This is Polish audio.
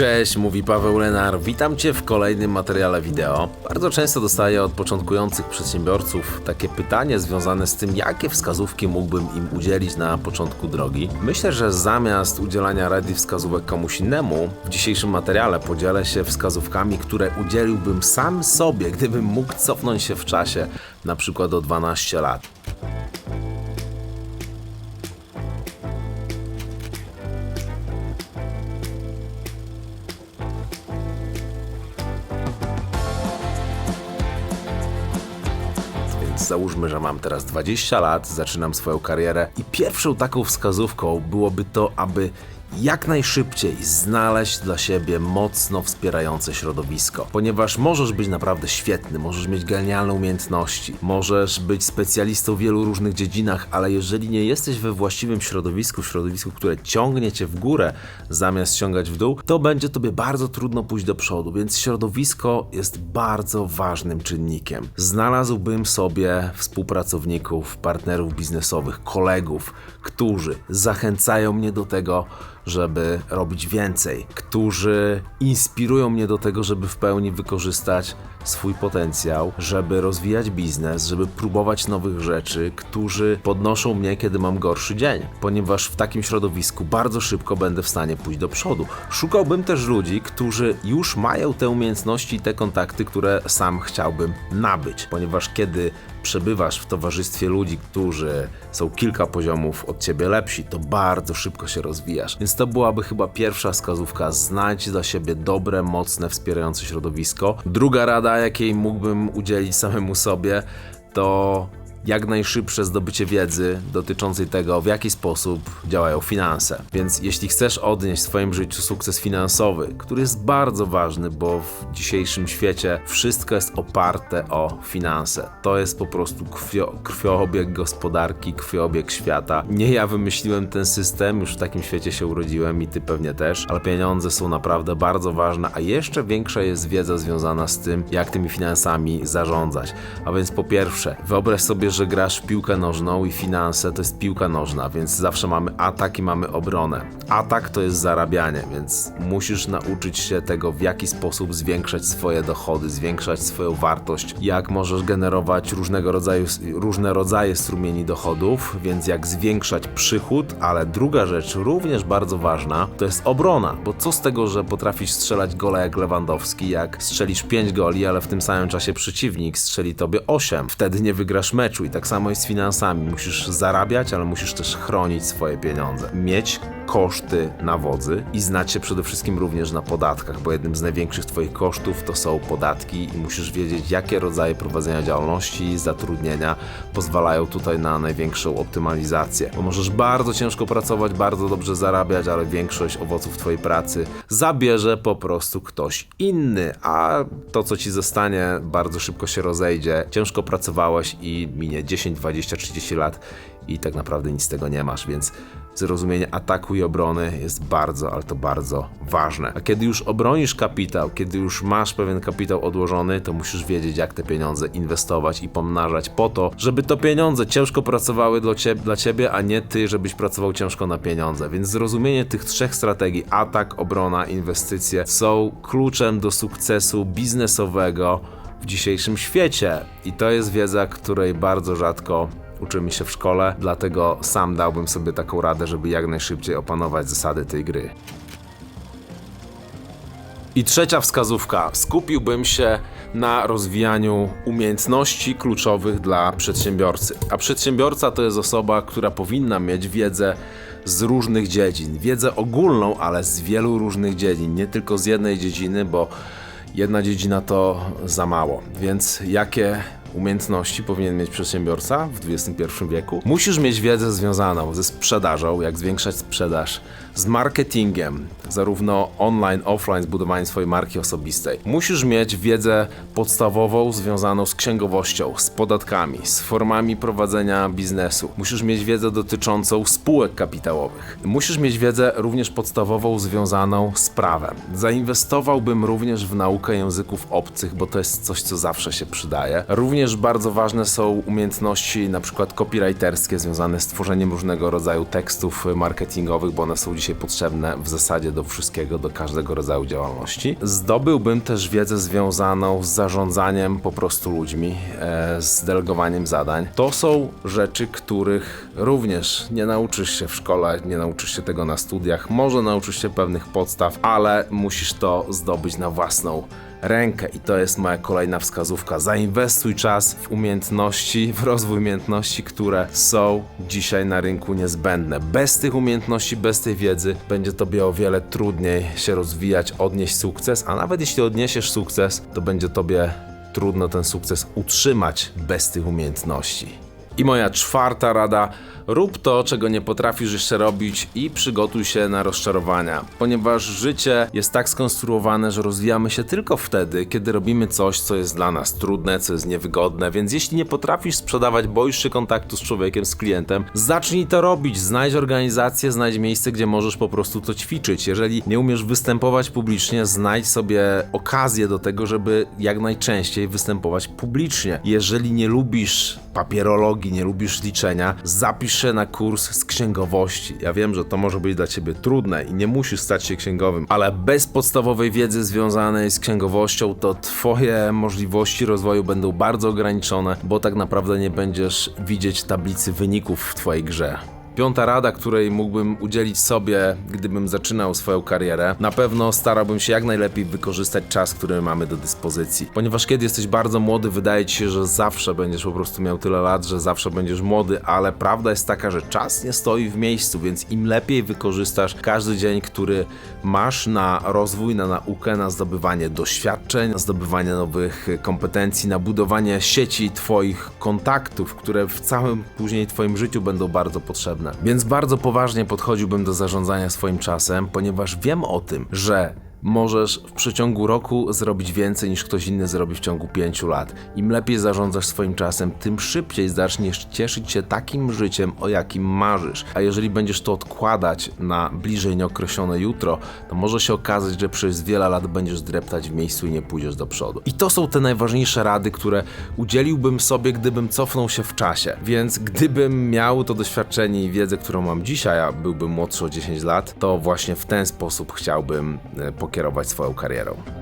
Cześć, mówi Paweł Lenar. Witam Cię w kolejnym materiale wideo. Bardzo często dostaję od początkujących przedsiębiorców takie pytanie związane z tym, jakie wskazówki mógłbym im udzielić na początku drogi. Myślę, że zamiast udzielania rady wskazówek komuś innemu, w dzisiejszym materiale podzielę się wskazówkami, które udzieliłbym sam sobie, gdybym mógł cofnąć się w czasie, na przykład o 12 lat. Załóżmy, że mam teraz 20 lat, zaczynam swoją karierę i pierwszą taką wskazówką byłoby to, aby jak najszybciej znaleźć dla siebie mocno wspierające środowisko. Ponieważ możesz być naprawdę świetny, możesz mieć genialne umiejętności, możesz być specjalistą w wielu różnych dziedzinach, ale jeżeli nie jesteś we właściwym środowisku, środowisku, które ciągnie cię w górę zamiast ściągać w dół, to będzie tobie bardzo trudno pójść do przodu, więc środowisko jest bardzo ważnym czynnikiem. Znalazłbym sobie współpracowników, partnerów biznesowych, kolegów, którzy zachęcają mnie do tego, żeby robić więcej, którzy inspirują mnie do tego, żeby w pełni wykorzystać swój potencjał, żeby rozwijać biznes, żeby próbować nowych rzeczy, którzy podnoszą mnie, kiedy mam gorszy dzień, ponieważ w takim środowisku bardzo szybko będę w stanie pójść do przodu. Szukałbym też ludzi, którzy już mają te umiejętności i te kontakty, które sam chciałbym nabyć, ponieważ kiedy przebywasz w towarzystwie ludzi, którzy są kilka poziomów od ciebie lepsi, to bardzo szybko się rozwijasz. Więc to byłaby chyba pierwsza wskazówka: znajdź dla siebie dobre, mocne, wspierające środowisko. Druga rada, jakiej mógłbym udzielić samemu sobie, to jak najszybsze zdobycie wiedzy dotyczącej tego, w jaki sposób działają finanse. Więc jeśli chcesz odnieść w swoim życiu sukces finansowy, który jest bardzo ważny, bo w dzisiejszym świecie wszystko jest oparte o finanse. To jest po prostu krwio, krwiobieg gospodarki, krwiobieg świata. Nie ja wymyśliłem ten system, już w takim świecie się urodziłem i ty pewnie też, ale pieniądze są naprawdę bardzo ważne, a jeszcze większa jest wiedza związana z tym, jak tymi finansami zarządzać. A więc po pierwsze, wyobraź sobie, że grasz w piłkę nożną i finanse to jest piłka nożna, więc zawsze mamy atak i mamy obronę. Atak to jest zarabianie, więc musisz nauczyć się tego, w jaki sposób zwiększać swoje dochody, zwiększać swoją wartość, jak możesz generować różnego rodzaju, różne rodzaje strumieni dochodów, więc jak zwiększać przychód, ale druga rzecz, również bardzo ważna, to jest obrona, bo co z tego, że potrafisz strzelać gole jak Lewandowski, jak strzelisz 5 goli, ale w tym samym czasie przeciwnik strzeli tobie 8. Wtedy nie wygrasz meczu i tak samo jest z finansami. Musisz zarabiać, ale musisz też chronić swoje pieniądze. Mieć koszty na wodzy i znać się przede wszystkim również na podatkach, bo jednym z największych Twoich kosztów to są podatki i musisz wiedzieć, jakie rodzaje prowadzenia działalności, zatrudnienia pozwalają tutaj na największą optymalizację. Bo możesz bardzo ciężko pracować, bardzo dobrze zarabiać, ale większość owoców Twojej pracy zabierze po prostu ktoś inny, a to, co Ci zostanie, bardzo szybko się rozejdzie. Ciężko pracowałeś i minie 10, 20, 30 lat i tak naprawdę nic z tego nie masz, więc zrozumienie ataku i obrony jest bardzo, ale to bardzo ważne. A kiedy już obronisz kapitał, kiedy już masz pewien kapitał odłożony, to musisz wiedzieć, jak te pieniądze inwestować i pomnażać po to, żeby to pieniądze ciężko pracowały dla ciebie, dla ciebie, a nie ty, żebyś pracował ciężko na pieniądze. Więc zrozumienie tych trzech strategii atak, obrona, inwestycje są kluczem do sukcesu biznesowego w dzisiejszym świecie. I to jest wiedza, której bardzo rzadko uczymy się w szkole, dlatego sam dałbym sobie taką radę, żeby jak najszybciej opanować zasady tej gry. I trzecia wskazówka. Skupiłbym się na rozwijaniu umiejętności kluczowych dla przedsiębiorcy. A przedsiębiorca to jest osoba, która powinna mieć wiedzę z różnych dziedzin. Wiedzę ogólną, ale z wielu różnych dziedzin, nie tylko z jednej dziedziny, bo jedna dziedzina to za mało. Więc jakie umiejętności powinien mieć przedsiębiorca w XXI wieku? Musisz mieć wiedzę związaną ze sprzedażą, jak zwiększać sprzedaż, z marketingiem, zarówno online, offline, z budowaniem swojej marki osobistej. Musisz mieć wiedzę podstawową związaną z księgowością, z podatkami, z formami prowadzenia biznesu. Musisz mieć wiedzę dotyczącą spółek kapitałowych. Musisz mieć wiedzę również podstawową związaną z prawem. Zainwestowałbym również w naukę języków obcych, bo to jest coś, co zawsze się przydaje. Również bardzo ważne są umiejętności na przykład copywriterskie związane z tworzeniem różnego rodzaju tekstów marketingowych, bo one są dzisiaj potrzebne w zasadzie do wszystkiego, do każdego rodzaju działalności. Zdobyłbym też wiedzę związaną z zarządzaniem po prostu ludźmi, e, z delegowaniem zadań. To są rzeczy, których również nie nauczysz się w szkole, nie nauczysz się tego na studiach, może nauczysz się pewnych podstaw, ale musisz to zdobyć na własną rękę i to jest moja kolejna wskazówka. Zainwestuj czas w umiejętności, w rozwój umiejętności, które są dzisiaj na rynku niezbędne. Bez tych umiejętności, bez tej wiedzy będzie tobie o wiele trudniej się rozwijać, odnieść sukces, a nawet jeśli odniesiesz sukces, to będzie tobie trudno ten sukces utrzymać bez tych umiejętności. I moja czwarta rada: rób to, czego nie potrafisz jeszcze robić i przygotuj się na rozczarowania, ponieważ życie jest tak skonstruowane, że rozwijamy się tylko wtedy, kiedy robimy coś, co jest dla nas trudne, co jest niewygodne. Więc jeśli nie potrafisz sprzedawać, boisz się kontaktu z człowiekiem, z klientem, zacznij to robić. Znajdź organizację, znajdź miejsce, gdzie możesz po prostu to ćwiczyć. Jeżeli nie umiesz występować publicznie, znajdź sobie okazję do tego, żeby jak najczęściej występować publicznie. Jeżeli nie lubisz papierologii, nie lubisz liczenia, zapisz się na kurs z księgowości. Ja wiem, że to może być dla ciebie trudne i nie musisz stać się księgowym, ale bez podstawowej wiedzy związanej z księgowością, to twoje możliwości rozwoju będą bardzo ograniczone, bo tak naprawdę nie będziesz widzieć tablicy wyników w twojej grze. Piąta rada, której mógłbym udzielić sobie, gdybym zaczynał swoją karierę, na pewno starałbym się jak najlepiej wykorzystać czas, który mamy do dyspozycji. Ponieważ kiedy jesteś bardzo młody, wydaje ci się, że zawsze będziesz po prostu miał tyle lat, że zawsze będziesz młody, ale prawda jest taka, że czas nie stoi w miejscu, więc im lepiej wykorzystasz każdy dzień, który masz na rozwój, na naukę, na zdobywanie doświadczeń, na zdobywanie nowych kompetencji, na budowanie sieci Twoich kontaktów, które w całym później Twoim życiu będą bardzo potrzebne. Więc bardzo poważnie podchodziłbym do zarządzania swoim czasem, ponieważ wiem o tym, że możesz w przeciągu roku zrobić więcej niż ktoś inny zrobi w ciągu pięciu lat. Im lepiej zarządzasz swoim czasem, tym szybciej zaczniesz cieszyć się takim życiem, o jakim marzysz. A jeżeli będziesz to odkładać na bliżej nieokreślone jutro, to może się okazać, że przez wiele lat będziesz dreptać w miejscu i nie pójdziesz do przodu. I to są te najważniejsze rady, które udzieliłbym sobie, gdybym cofnął się w czasie. Więc gdybym miał to doświadczenie i wiedzę, którą mam dzisiaj, a byłbym młodszy o 10 lat, to właśnie w ten sposób chciałbym e, pokierować swoją karierą.